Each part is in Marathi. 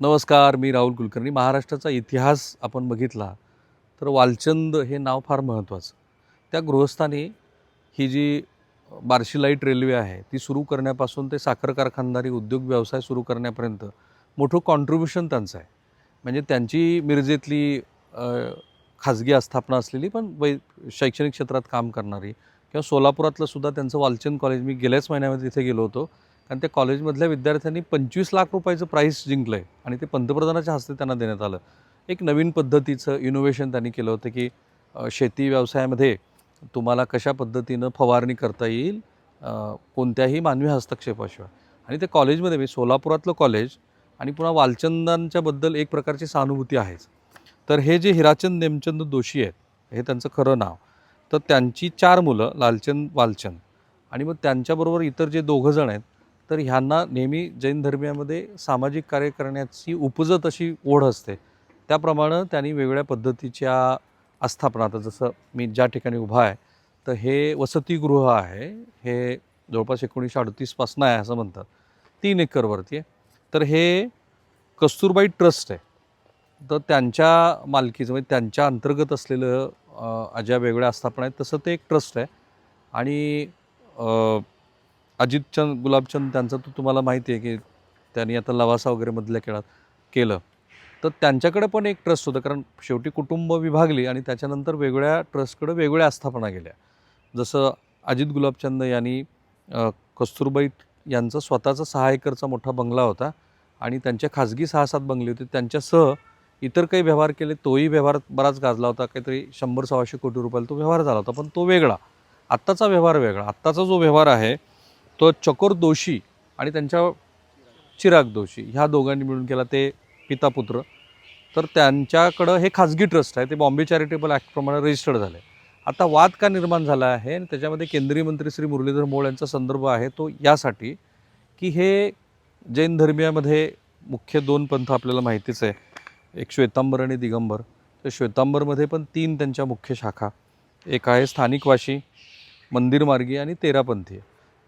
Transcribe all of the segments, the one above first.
नमस्कार मी राहुल कुलकर्णी. महाराष्ट्राचा इतिहास आपण बघितला तर वालचंद हे नाव फार महत्त्वाचं. त्या गृहस्थानी ही जी बार्शी लाइट रेल्वे आहे ती सुरू करण्यापासून ते साखर कारखानदारी उद्योग व्यवसाय सुरू करण्यापर्यंत मोठं कॉन्ट्रीब्युशन त्यांचं आहे. म्हणजे त्यांची मिरजेतली खाजगी आस्थापना असलेली पण वै शैक्षणिक क्षेत्रात काम करणारी किंवा सोलापुरातलं सुद्धा त्यांचं वालचंद कॉलेज मी गेल्याच महिन्यामध्ये तिथे गेलो होतो. कारण त्या कॉलेजमधल्या विद्यार्थ्यांनी पंचवीस लाख रुपयाचं प्राईस जिंकलं आहे आणि ते पंतप्रधानाच्या हस्ते त्यांना देण्यात आलं. एक नवीन पद्धतीचं इनोव्हेशन त्यांनी केलं होतं की शेती व्यवसायामध्ये तुम्हाला कशा पद्धतीनं फवारणी करता येईल कोणत्याही मानवी हस्तक्षेपाशिवाय. आणि ते कॉलेजमध्ये मी सोलापुरातलं कॉलेज आणि पुन्हा वालचंदांच्याबद्दल एक प्रकारची सहानुभूती आहेच. तर हे जे हिराचंद नेमचंद दोषी आहेत हे त्यांचं खरं नाव. तर त्यांची चार मुलं लालचंद वालचंद. आणि मग त्यांच्याबरोबर इतर जे दोघं जण आहेत तर ह्यांना नेहमी जैन धर्मियामध्ये सामाजिक कार्य करण्याची उपजत अशी ओढ असते. त्याप्रमाणे त्यांनी वेगवेगळ्या पद्धतीच्या आस्थापना आता जसं मी ज्या ठिकाणी उभा आहे तर हे वसतिगृह आहे. हे जवळपास एकोणीसशे अडतीसपासून आहे असं म्हणतात. तीन एकरवरती आहे. तर हे कस्तुरबाई ट्रस्ट आहे. तर त्यांच्या मालकीचं म्हणजे त्यांच्या अंतर्गत असलेलं अज्या ज्या वेगवेगळ्या आस्थापना आहेत तसं ते एक ट्रस्ट आहे. आणि अजितचंद गुलाबचंद त्यांचं तर तुम्हाला माहिती आहे की त्यांनी आता लवासा वगैरे मधल्या खेळात केलं. तर त्यांच्याकडे पण एक ट्रस्ट होतं कारण शेवटी कुटुंब विभागली आणि त्याच्यानंतर वेगळ्या ट्रस्टकडे वेगळ्या आस्थापना गेल्या. जसं अजित गुलाबचंद यांनी कस्तुरबाई यांचा स्वतःचा सहा एकरचा मोठा बंगला होता आणि त्यांच्या खाजगी सहा सात बंगले होते. त्यांच्यासह इतर काही व्यवहार केले तोही व्यवहार बराच गाजला होता. काहीतरी शंभर सव्वाशे कोटी रुपयाला तो व्यवहार झाला होता पण तो वेगळा. आत्ताचा व्यवहार वेगळा. आत्ताचा जो व्यवहार आहे तो चकोर दोषी आणि त्यांच्या चिराग दोषी ह्या दोघांनी मिळून केला ते पिता पुत्र तर त्यांच्याकडं हे खाजगी ट्रस्ट आहे ते बॉम्बे चॅरिटेबल ॲक्टप्रमाणे रजिस्टर्ड झाले. आता वाद का निर्माण झाला आहे आणि त्याच्यामध्ये केंद्रीय मंत्री श्री मुरलीधर मोळ यांचा संदर्भ आहे तो यासाठी की हे जैन धर्मियामध्ये मुख्य दोन पंथ आपल्याला माहितीच आहे. एक श्वेतांबर आणि दिगंबर. तर श्वेतांबरमध्ये पण तीन त्यांच्या मुख्य शाखा. एक आहे स्थानिकवाशी मंदिरमार्गी आणि तेरापंथी.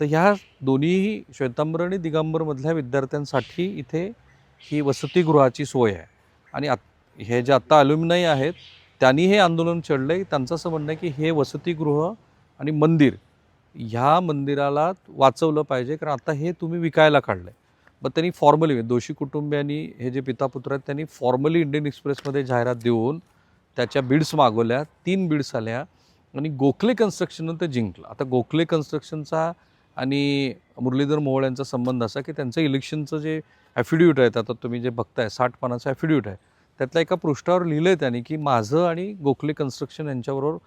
तर ह्या दोन्हीही श्वेतांबर आणि दिगंबरमधल्या विद्यार्थ्यांसाठी इथे ही वसतिगृहाची सोय आहे. आणि आत हे जे आत्ता अल्युमिनाई आहेत त्यांनी हे आंदोलन छेडलं आहे त्यांचं असं म्हणणं आहे की हे वसतिगृह आणि मंदिर ह्या मंदिराला वाचवलं पाहिजे कारण आता हे तुम्ही विकायला काढलं आहे मग त्यांनी फॉर्मली दोषी कुटुंबियांनी हे जे पिता पुत्र आहेत त्यांनी फॉर्मली इंडियन एक्सप्रेसमध्ये जाहिरात देऊन त्याच्या बिड्स मागवल्या. तीन बिड्स आल्या आणि गोखले कन्स्ट्रक्शननं ते जिंकलं. आता गोखले कन्स्ट्रक्शनचा आणि मुरलीधर मोहोळ यांचा संबंध असा की त्यांचं इलेक्शनचं जे ॲफिड्यूट आहे आता तुम्ही जे बघताय साठ पानाचं ॲफिड्यूट आहे त्यातल्या एका पृष्ठावर लिहिलं आहे त्यांनी की माझं आणि गोखले कन्स्ट्रक्शन यांच्याबरोबर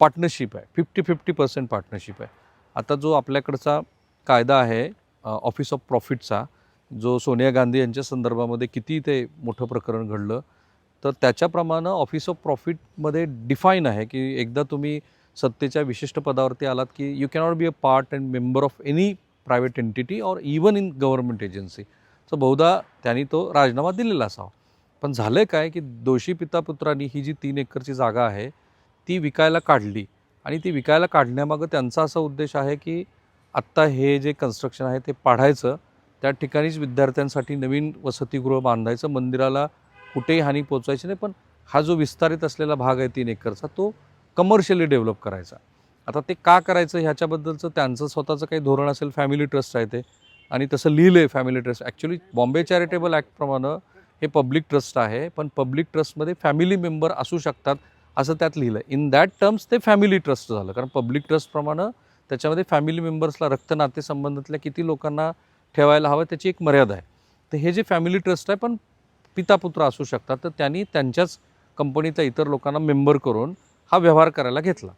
पार्टनरशिप आहे. फिफ्टी फिफ्टी पर्सेंट पार्टनरशिप आहे. आता जो आपल्याकडचा कायदा आहे ऑफिस ऑफ प्रॉफिटचा जो सोनिया गांधी यांच्या संदर्भामध्ये किती ते मोठं प्रकरण घडलं तर त्याच्याप्रमाणे ऑफिस ऑफ प्रॉफिटमध्ये डिफाईन आहे की एकदा तुम्ही सत्तेच्या विशिष्ट पदावरती आलात की you cannot be a part and member of any private entity or even in government agency so बहुधा त्यांनी तो राजीनामा दिलेला असावा. पण झालं काय की दोषी पिता पुत्रांनी ही जी तीन एकरची जागा आहे ती विकायला काढली. आणि ती विकायला काढण्यामागं त्यांचा असा उद्देश आहे की आत्ता हे जे कन्स्ट्रक्शन आहे ते पाडायचं त्या ठिकाणीच विद्यार्थ्यांसाठी नवीन वसतिगृह बांधायचं मंदिराला कुठेही हानी पोचवायची नाही पण हा जो विस्तारित असलेला भाग आहे तीन एकरचा तो कमर्शियली डेव्हलप करायचा. आता ते का करायचं ह्याच्याबद्दलचं त्यांचं स्वतःचं काही धोरण असेल फॅमिली ट्रस्ट आहे ते. आणि तसं लिहिलं आहे family trust actually Bombay charitable ॲक्टप्रमाणे हे पब्लिक ट्रस्ट आहे पण पब्लिक ट्रस्टमध्ये फॅमिली मेंबर असू शकतात असं त्यात लिहिलं इन दॅट टर्म्स ते फॅमिली ट्रस्ट झालं. कारण पब्लिक ट्रस्टप्रमाणे त्याच्यामध्ये फॅमिली मेंबर्सला रक्त नातेसंबंधातल्या किती लोकांना ठेवायला हवं त्याची एक मर्यादा आहे. तर हे जे फॅमिली ट्रस्ट आहे पण पिता पुत्र असू शकतात तर त्यांनी त्यांच्याच कंपनीतल्या इतर लोकांना मेंबर करून हा व्यवहार करायला घेतला.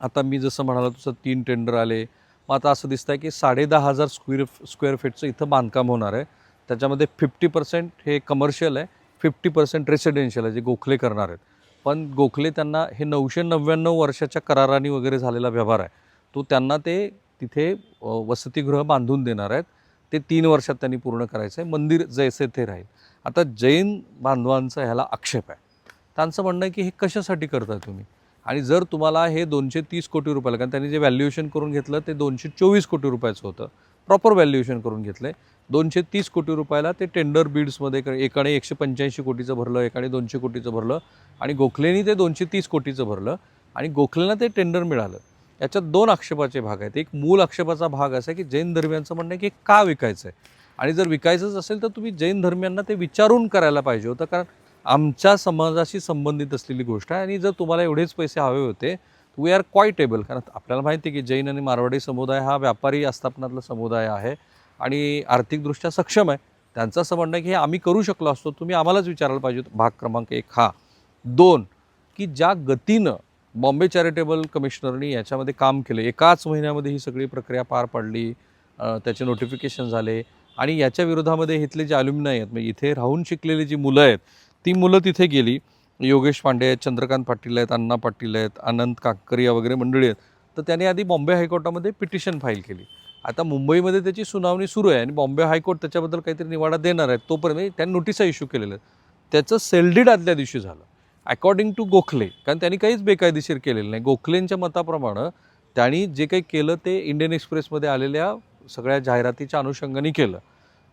आता मी जसं म्हणालो तसं तीन टेंडर आले. मग आता असं दिसतं आहे की साडे दहा हजार स्क्वेअर स्क्वेअर फीटचं इथं बांधकाम होणार आहे. त्याच्यामध्ये फिफ्टी पर्सेंट हे कमर्शियल आहे फिफ्टी पर्सेंट रेसिडेन्शियल आहे जे गोखले करणार आहेत. पण गोखले त्यांना हे नऊशे नव्याण्णव वर्षाच्या कराराने वगैरे झालेला व्यवहार आहे. तो त्यांना ते तिथे वसतिगृह बांधून देणार आहेत. ते तीन वर्षात त्यांनी पूर्ण करायचं आहे मंदिर जैसे ते राहील. आता जैन बांधवांचा ह्याला आक्षेप आहे. त्यांचं म्हणणं आहे की हे कशासाठी करता तुम्ही? आणि जर तुम्हाला हे दोनशे तीस कोटी रुपयाला कारण त्यांनी जे व्हॅल्युएशन करून घेतलं ते दोनशे चोवीस कोटी रुपयाचं होतं. प्रॉपर व्हॅल्युएशन करून घेतलं आहे दोनशे तीस कोटी रुपयाला ते टेंडर बिड्समध्ये एकाने एकशे पंच्याऐंशी कोटीचं भरलं एकाने दोनशे कोटीचं भरलं आणि गोखलेनी ते दोनशे तीस कोटीचं भरलं आणि गोखलेला ते टेंडर मिळालं. याच्यात दोन आक्षेपाचे भाग आहेत. एक मूल आक्षेपाचा भाग असा आहे की जैन धर्मियांचं म्हणणं आहे की का विकायचं आहे आणि जर विकायचंच असेल तर तुम्ही जैन धर्मियांना ते विचारून करायला पाहिजे होतं. कारण आमच्या समाजाशी संबंधित असलेली गोष्ट आहे. आणि जर तुम्हाला एवढेच पैसे हवे होते वी आर क्वाईट एबल कारण आपल्याला माहिती आहे की जैन आणि मारवाडी समुदाय हा व्यापारी आस्थापनातला समुदाय आहे आणि आर्थिकदृष्ट्या सक्षम आहे. त्यांचं असं म्हणणं आहे की हे आम्ही करू शकलो असतो तुम्ही आम्हालाच विचारायला पाहिजे. होतं भाग क्रमांक एक हा. दोन की ज्या गतीनं बॉम्बे चॅरिटेबल कमिशनरनी याच्यामध्ये काम केलं एकाच महिन्यामध्ये ही सगळी प्रक्रिया पार पडली त्याचे नोटिफिकेशन झाले आणि याच्या विरोधामध्ये इथले जे अल्युमिनाय आहेत म्हणजे इथे राहून शिकलेली जी मुलं आहेत ती मुलं तिथे गेली. योगेश पांडे आहेत चंद्रकांत पाटील आहेत अण्णा पाटील आहेत अनंत काकरिया वगैरे मंडळी आहेत. तर त्याने आधी बॉम्बे हायकोर्टामध्ये पिटिशन फाईल केली. आता मुंबईमध्ये त्याची सुनावणी सुरू आहे आणि बॉम्बे हायकोर्ट त्याच्याबद्दल काहीतरी निवाडा देणार आहे तोपर्यंत म्हणजे त्यांनी नोटिसा इश्यू केलेलं आहे त्याचं सेल्डीड आदल्या दिवशी झालं. अकॉर्डिंग टू गोखले कारण त्यांनी काहीच बेकायदेशीर केलेलं नाही. गोखलेंच्या मताप्रमाणे त्यांनी जे काही केलं ते इंडियन एक्सप्रेसमध्ये आलेल्या सगळ्या जाहिरातीच्या अनुषंगाने केलं.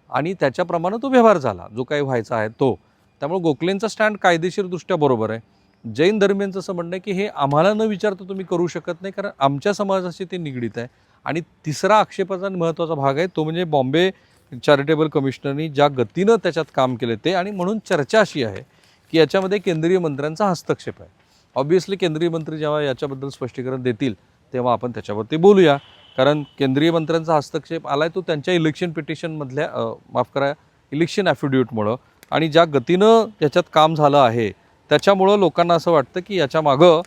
आणि त्याच्याप्रमाणे तो व्यवहार झाला. जो काही व्हायचा आहे तो. त्यामुळे गोखलेंचा स्टँड कायदेशीरदृष्ट्या बरोबर आहे. जैन धर्मियांचं असं म्हणणं आहे की हे आम्हाला न विचारता तुम्ही करू शकत नाही कारण आमच्या समाजाशी ते निगडीत आहे. आणि तिसरा आक्षेपाचा महत्त्वाचा भाग आहे तो म्हणजे बॉम्बे चॅरिटेबल कमिशनरनी ज्या गतीनं त्याच्यात काम केले ते आणि म्हणून चर्चा अशी आहे की याच्यामध्ये केंद्रीय मंत्र्यांचा हस्तक्षेप आहे. ऑब्व्हियसली केंद्रीय मंत्री जेव्हा याच्याबद्दल स्पष्टीकरण देतील तेव्हा आपण त्याच्यावरती बोलूया. कारण केंद्रीय मंत्र्यांचा हस्तक्षेप आला आहे तो त्यांच्या इलेक्शन पिटिशनमधल्या माफ करा इलेक्शन ॲफिडेविटमुळं आणि ज्या गतीनं याच्यात काम झालं आहे त्याच्यामुळं लोकांना असं वाटतं की याच्या मागं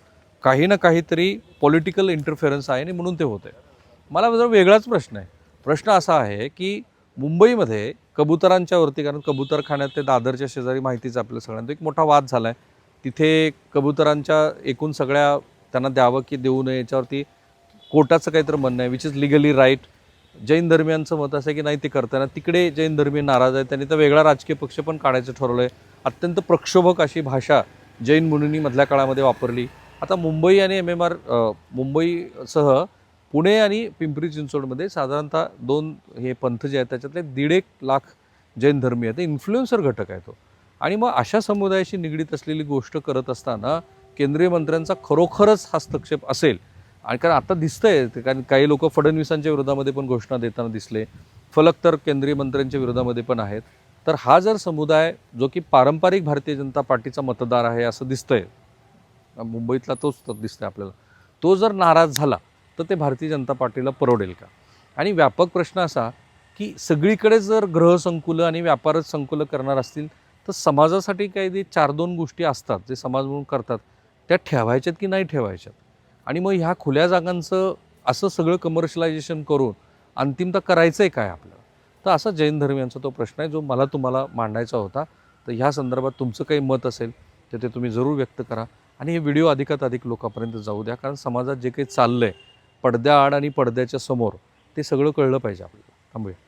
काही ना काहीतरी पॉलिटिकल इंटरफेरन्स आहे आणि म्हणून ते होते मला जरा वेगळाच प्रश्न आहे. प्रश्न असा आहे की मुंबईमध्ये कबुतरांच्या वरती कारण कबुतरखान्यात ते दादरच्या शेजारी माहितीच आपल्या सगळ्यांना एक मोठा वाद झाला आहे तिथे कबुतरांच्या एकूण सगळ्या त्यांना द्यावं की देऊ नये याच्यावरती कोर्टाचं काहीतरी म्हणणं आहे which is legally right Jain धर्मियांचं मत असं आहे की नाही ते करताना तिकडे जैन धर्मीय नाराज आहेत. त्यांनी तर वेगळा राजकीय पक्ष पण काढायचं ठरवलं आहे अत्यंत प्रक्षोभक अशी भाषा जैन मुनींनी मधल्या काळामध्ये वापरली. आता मुंबई आणि एम एम आर मुंबईसह पुणे आणि पिंपरी चिंचवडमध्ये साधारणतः दोन हे पंथ जे आहेत त्याच्यातले दीड एक लाख जैन धर्मीय आहेत. इन्फ्लुएन्सर घटक आहे तो. आणि मग अशा समुदायाशी निगडीत असलेली गोष्ट करत असताना केंद्रीय मंत्र्यांचा खरोखरच हस्तक्षेप असेल आणि कारण आता दिसतंय ते कारण काही लोक फडणवीसांच्या विरोधामध्ये पण घोषणा देताना दिसले. फलक तर केंद्रीय मंत्र्यांच्या विरोधामध्ये पण आहेत. तर हा जर समुदाय जो की पारंपरिक भारतीय जनता पार्टीचा मतदार आहे असं दिसतंय मुंबईतला तोच तर दिसतंय आपल्याला तो जर नाराज झाला तर ते भारतीय जनता पार्टीला परवडेल का? आणि व्यापक प्रश्न असा की सगळीकडे जर ग्रहसंकुलं आणि व्यापारच संकुलं करणार असतील तर समाजासाठी काही ते चार दोन गोष्टी असतात जे समाज म्हणून करतात त्या ठेवायच्यात की नाही ठेवायच्यात? आणि मग ह्या खुल्या जागांचं असं सगळं कमर्शलायझेशन करून अंतिमतः करायचं आहे काय आपल्याला तर असा जैन धर्मियांचा तो प्रश्न आहे जो मला तुम्हाला मांडायचा होता. तर ह्या संदर्भात तुमचं काही मत असेल तर ते तुम्ही जरूर व्यक्त करा. आणि हे व्हिडिओ अधिकात अधिक लोकांपर्यंत जाऊ द्या कारण समाजात जे काही चाललं आहे पडद्याआड आणि पडद्याच्या समोर ते सगळं कळलं पाहिजे आपल्याला. थांबूया.